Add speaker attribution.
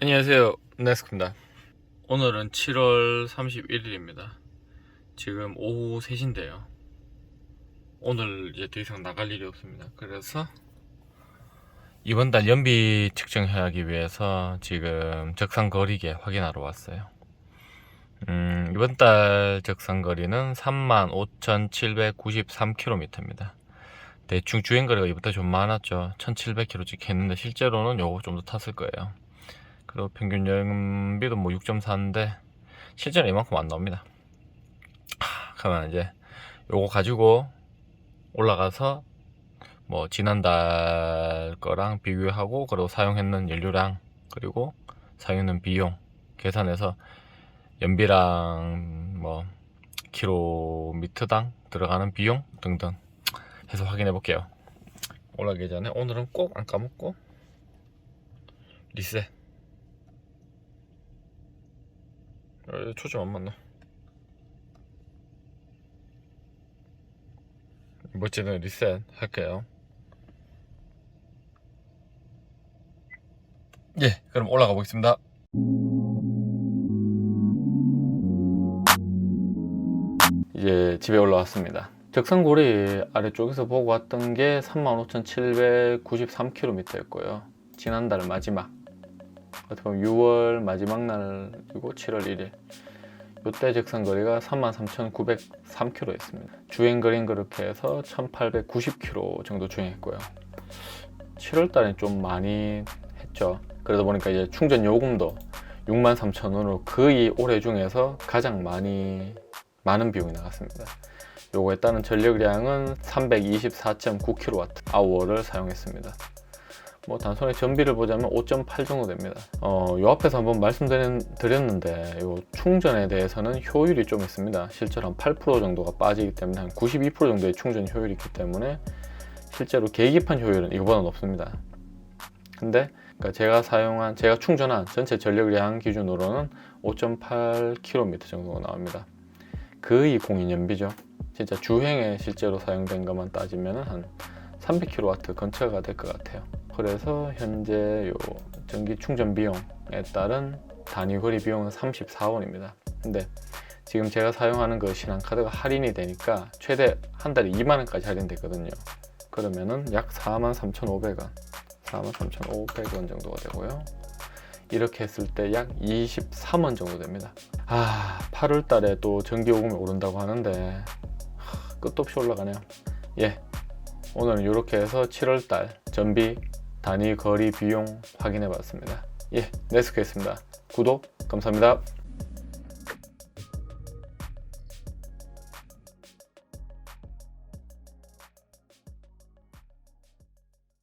Speaker 1: 안녕하세요. 네스크입니다. 오늘은 7월 31일입니다. 지금 오후 3시인데요. 오늘 이제 더 이상 나갈 일이 없습니다. 그래서 이번 달 연비 측정하기 위해서 지금 적상거리계 확인하러 왔어요. 음, 이번 달 적상거리는 35,793km입니다. 대충 주행거리가 이번 달 좀 많았죠. 1,700km 찍혔는데 실제로는 요거 좀 더 탔을 거예요. 그리고 평균 연비도 뭐 6.4인데 실제로 이만큼 안 나옵니다. 하, 그러면 이제 요거 가지고 올라가서 뭐 지난달 거랑 비교하고 그리고 사용했는 연료량 그리고 사용했는 비용 계산해서 연비랑 뭐 킬로미터당 들어가는 비용 등등 해서 확인해 볼게요. 올라가기 전에 오늘은 꼭 안 까먹고 리셋 어, 초점 안 맞나? 멋지는 리셋 할게요. 예, 그럼 올라가 보겠습니다. 이제 집에 올라왔습니다. 적산고리 아래쪽에서 보고 왔던 게 35,793km였고요. 지난달 마지막 어떻게 보면 6월 마지막 날이고 7월 1일 이때 적산거리가 33,903km였습니다. 주행 거리는 그렇게 해서 1,890km 정도 주행했고요. 7월 달에 좀 많이 했죠. 그러다 보니까 이제 충전 요금도 63,000원으로 거의 올해 중에서 가장 많이 많은 비용이 나갔습니다. 요거에 따른 전력량은 324.9kWh를 사용했습니다. 뭐 단순히 전비를 보자면 5.8 정도 됩니다. 어, 요 앞에서 한번 말씀드렸는데 요 충전에 대해서는 효율이 좀 있습니다. 실제로 한 8% 정도가 빠지기 때문에 한 92% 정도의 충전 효율이 있기 때문에 실제로 계기판 효율은 이거보다 높습니다. 근데 그러니까 제가 사용한 제가 충전한 전체 전력량 기준으로는 5.8km 정도가 나옵니다. 거의 공인연비죠. 진짜 주행에 실제로 사용된 것만 따지면 한 300kW 근처가 될 것 같아요. 그래서 현재 요 전기 충전 비용에 따른 단위 거리 비용은 34원입니다. 근데 지금 제가 사용하는 그 신한카드가 할인이 되니까 최대 한 달에 2만 원까지 할인됐거든요. 그러면은 약 43,500원, 43,500원 정도가 되고요. 이렇게 했을 때 약 23원 정도 됩니다. 아, 8월 달에 또 전기 요금이 오른다고 하는데 하, 끝도 없이 올라가네요. 예. 오늘은 이렇게 해서 7월 달 전비 단위 거리 비용 확인해 봤습니다. 예, 네스크였습니다. 구독 감사합니다.